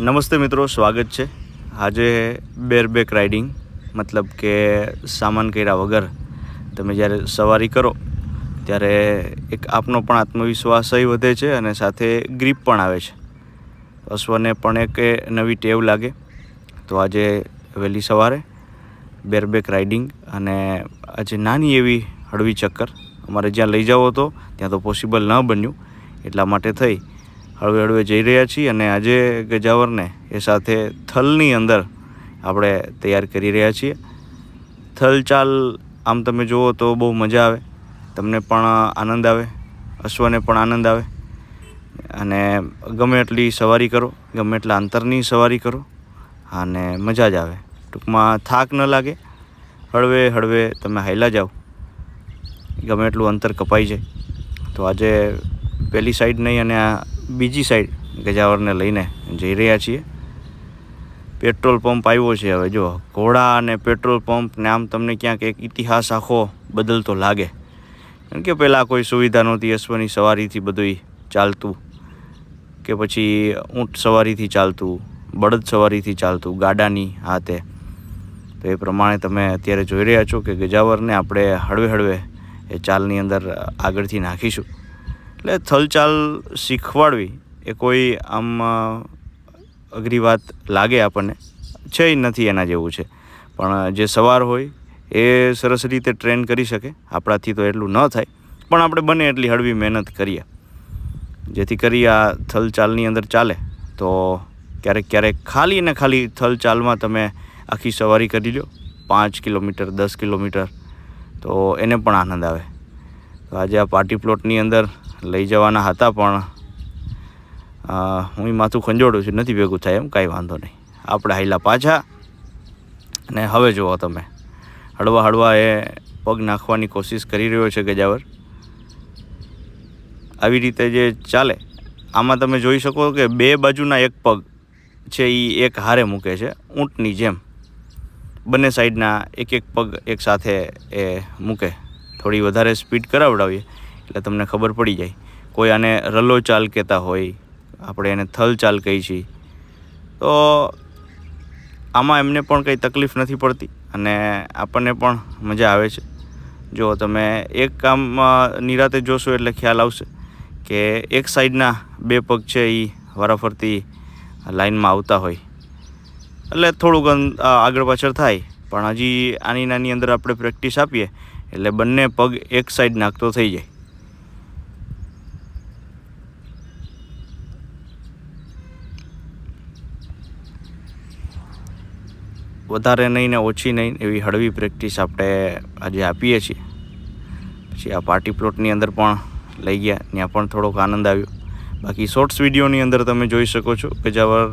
નમસ્તે મિત્રો, સ્વાગત છે. આજે બેરબેક રાઇડિંગ મતલબ કે સામાન કર્યા વગર તમે જ્યારે સવારી કરો, ત્યારે એક આપનો પણ આત્મવિશ્વાસ વધે છે અને સાથે ગ્રીપ પણ આવે છે. અશ્વને પણ એક નવી ટેવ લાગે. તો આજે વહેલી સવારે બેરબેક રાઇડિંગ અને આજે નાની એવી હળવી ચક્કર. અમારે જ્યાં લઈ જવો હતો ત્યાં તો પોસિબલ ન બન્યું. એટલા માટે થઈ હળવે હળવે જઈ રહ્યા છીએ અને આજે ગજાવરને એ સાથે થલની અંદર આપણે તૈયાર કરી રહ્યા છીએ. થલ ચાલ, આમ તમે જુઓ તો બહુ મજા આવે. તમને પણ આનંદ આવે, અશ્વને પણ આનંદ આવે. અને ગમે એટલી સવારી કરો, ગમે એટલા અંતરની સવારી કરો, અને મજા જ આવે. ટૂંકમાં થાક ન લાગે. હળવે હળવે તમે હાયલા જાઓ. ગમે એટલું અંતર કપાઈ જાય. તો આજે પહેલી સાઈડ નહીં અને આ બીજી સાઈડ ગજાવરને લઈને જઈ રહ્યા છીએ. પેટ્રોલ પંપ આવ્યો છે હવે, જો, ઘોડા અને પેટ્રોલ પંપ ને આમ તમને ક્યાંક એક ઇતિહાસ આખો બદલતો લાગે. કારણ કે પહેલાં કોઈ સુવિધા નહોતી અશ્વની સવારીથી બધું ચાલતું, કે પછી ઊંટ સવારીથી ચાલતું, બળદ સવારીથી ચાલતું, ગાડાની હાથે. તો એ પ્રમાણે તમે અત્યારે જોઈ રહ્યા છો કે ગજાવરને આપણે હળવે હળવે એ ચાલની અંદર આગળથી નાખીશું. એટલે થલચાલ શીખવાડવી એ કોઈ આમ અઘરી વાત લાગે આપણને. છે નથી એના જેવું છે. પણ જે સવાર હોય એ સરસ રીતે ટ્રેન કરી શકે. આપણાથી તો એટલું ન થાય. પણ આપણે બને એટલી હળવી મહેનત કરીએ. જેથી કરી આ થલચાલની અંદર ચાલે. તો ક્યારેક ક્યારેક ખાલી ને ખાલી થલચાલમાં તમે આખી સવારી કરી લો. પાંચ કિલોમીટર, દસ કિલોમીટર. તો એને પણ આનંદ આવે. તો આજે આ પાર્ટી પ્લોટની અંદર લઈ જવાના હતા પણ હું માથું ખંજોડું છું, નથી ભેગું થાય એમ, કાંઈ વાંધો નહીં. આપણે હાઈલા પાછા અને હવે જુઓ તમે. હળવા હળવા એ પગ નાખવાની કોશિશ કરી રહ્યો છે ગજાવર. આવી રીતે જે ચાલે, આમાં તમે જોઈ શકો કે બે બાજુના એક પગ છે એ એક હારે મૂકે છે, ઊંટની જેમ. બંને સાઈડના એક એક પગ એક સાથે એ મૂકે. થોડી વધારે સ્પીડ કરાવડાવીએ. એટલે તમને ખબર પડી જાય. કોઈ આને રલ્લો ચાલ કહેતા હોય, આપણે એને થલ ચાલ કહીએ છીએ. તો આમાં એમને પણ કંઈ તકલીફ નથી પડતી અને આપણને પણ મજા આવે છે. જો તમે એક કામ નિરાતે જોશો એટલે ખ્યાલ આવશે કે એક સાઈડના બે પગ છે એ વારાફરતી લાઈનમાં આવતા હોય. એટલે અન- આગળ પાછળ થાય, પણ હજી આની નાની અંદર આપણે પ્રેક્ટિસ આપીએ એટલે બંને પગ એક સાઈડ નાખતો થઈ જાય. વધારે નહીં ને ઓછી નહીં એવી હળવી પ્રેક્ટિસ આપણે આજે આપીએ છીએ. પછી આ પાર્ટી પ્લોટની અંદર પણ લઈ ગયા, ત્યાં પણ થોડોક આનંદ આવ્યો. બાકી શોર્ટ્સ વિડીયોની અંદર તમે જોઈ શકો છો, ગજાવર,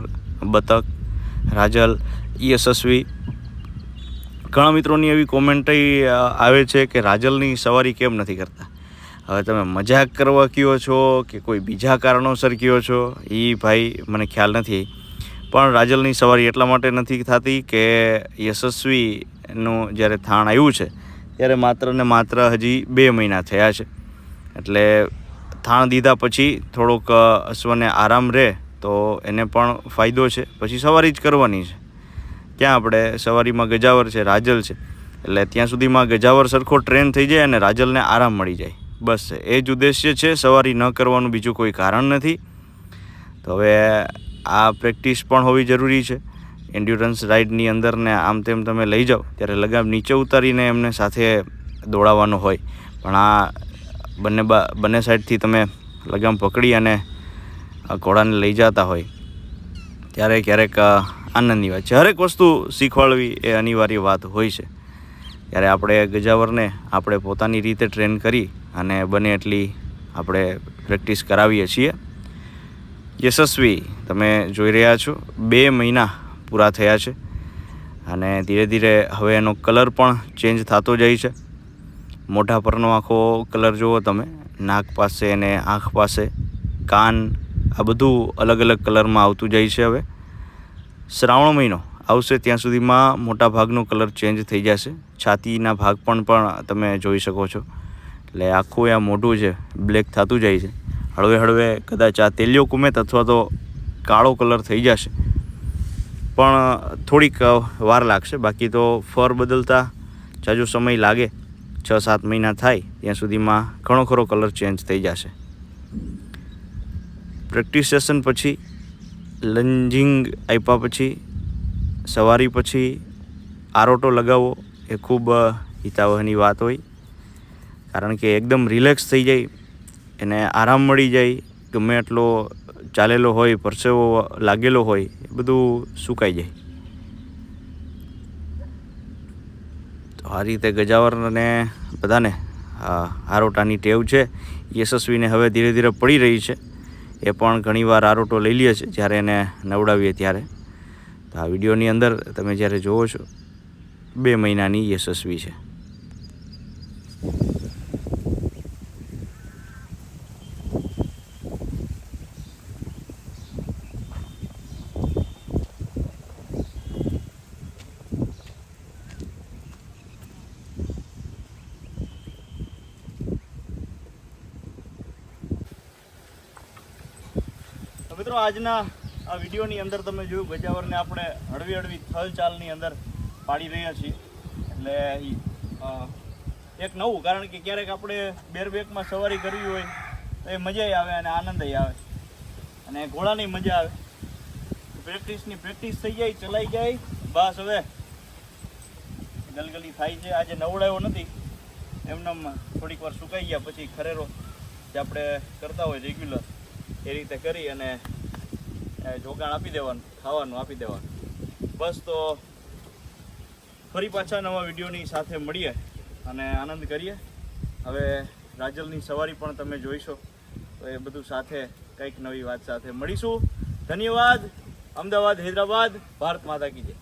બતક, રાજલ, યશસ્વી. ઘણા મિત્રોની એવી કોમેન્ટ આવે છે કે રાજલની સવારી કેમ નથી કરતા? હવે તમે મજાક કરવા કયો છો કે કોઈ બીજા કારણોસર કયો છો? એ ભાઈ, મને ખ્યાલ નથી. પણ રાજલની સવારી એટલા માટે નથી થતી કે યશસ્વીનું જ્યારે થાણ આવ્યું છે, ત્યારે માત્ર ને માત્ર હજી બે મહિના થયા છે. એટલે થાણ દીધા પછી થોડોક અશ્વને આરામ રહે તો એને પણ ફાયદો છે. પછી સવારી જ કરવાની છે. ક્યાં આપણે સવારીમાં ગજાવર છે, રાજલ છે, એટલે ત્યાં સુધીમાં ગજાવર સરખો ટ્રેન થઈ જાય અને રાજલને આરામ મળી જાય. બસ, એ જ ઉદ્દેશ્ય છે સવારી ન કરવાનું બીજું કોઈ કારણ નથી. તો હવે આ પ્રેક્ટિસ પણ હોવી જરૂરી છે. એન્ડ્યુરન્સ રાઇડની અંદર ને આમ તેમ તમે લઈ જાઓ, ત્યારે લગામ નીચે ઉતારીને એમને સાથે દોડાવવાનું હોય. પણ આ બંને બંને સાઈડથી તમે લગામ પકડી અને ઘોડાને લઈ જતા હોય, ત્યારે ક્યારેક આનંદની વાત છે. હરેક વસ્તુ શીખવાડવી એ અનિવાર્ય વાત હોય છે. ત્યારે આપણે ગજાવરને આપણે પોતાની રીતે ટ્રેન કરી અને બને એટલી આપણે પ્રેક્ટિસ કરાવીએ છીએ. યશસ્વી તમે જોઈ રહ્યા છો. બે મહિના પૂરા થયા છે અને ધીરે ધીરે હવે એનો કલર પણ ચેન્જ થતો જાય છે. મોઢા પરનો આખો કલર જુઓ તમે, નાક પાસે અને આંખ પાસે, કાન, આ બધું અલગ અલગ કલરમાં આવતું જાય છે હવે. શ્રાવણ મહિનો આવશે ત્યાં સુધીમાં મોટા ભાગનો કલર ચેન્જ થઈ જશે. છાતીના ભાગ પણ પણ તમે જોઈ શકો છો. એટલે આખું આ મોઢું છે બ્લેક થતું જાય છે. હળવે હળવે કદાચ આ તેલિયો કુમેત અથવા તો કાળો કલર થઈ જશે. પણ થોડીક વાર લાગશે. બાકી તો ફર બદલતા જાજો સમય લાગે. છ સાત મહિના થાય, ત્યાં સુધીમાં ઘણો ખરો કલર ચેન્જ થઈ જશે. પ્રેક્ટિસ સેશન પછી, લંજિંગ આપ્યા પછી, સવારી પછી આરોટો લગાવવો એ ખૂબ હિતાવહની વાત હોય. કારણ કે એકદમ રિલેક્સ થઈ જાય એને આરામ મળી જાય ગમે એટલો ચાલેલો હોય, પરસેવો લાગેલો હોય, એ બધું સુકાઈ જાય. તો આ રીતે ગજાવરને બધાને આરોટાની ટેવ છે. યશસ્વીને હવે ધીરે ધીરે પડી રહી છે. એ પણ ઘણીવાર આરોટો લઈ લે છે જ્યારે એને નવડાવીએ ત્યારે. તો આ વિડીયોની અંદર તમે જ્યારે જોવો છો, બે મહિનાની યશસ્વી છે. મિત્રો, આજના આ વિડીયોની અંદર તમે જોયું, ગજાવરને આપણે હળવી હળવી થલ ચાલની અંદર પાડી રહ્યા છીએ. એટલે એક નવું, કારણ કે ક્યારેક આપણે બેરબેકમાં સવારી કરવી હોય, તો એ મજા આવે અને આનંદ આવે. અને ઘોડાની મજા આવે. પ્રેક્ટિસની પ્રેક્ટિસ થઈ જાય, ચલાઈ જાય, બસ હવે ગલગલી થાય છે. આજે નવડાયો નથી. એમને થોડીક વાર સુકાઈ ગયા પછી ખરેરો જે આપણે કરતા હોય રેગ્યુલર એ રીતે કરી અને જોગાણ આપી દેવાનું, ખાવાનું આપી દેવાનું. બસ તો ફરી પાછા નવા વિડીયોની સાથે મળીએ અને આનંદ કરીએ. હવે રાજલની સવારી પણ તમે જોઈશો, તો એ બધું સાથે કંઈક નવી વાત સાથે મળીશું. ધન્યવાદ. અમદાવાદ, હૈદરાબાદ. ભારત માતા કી જય.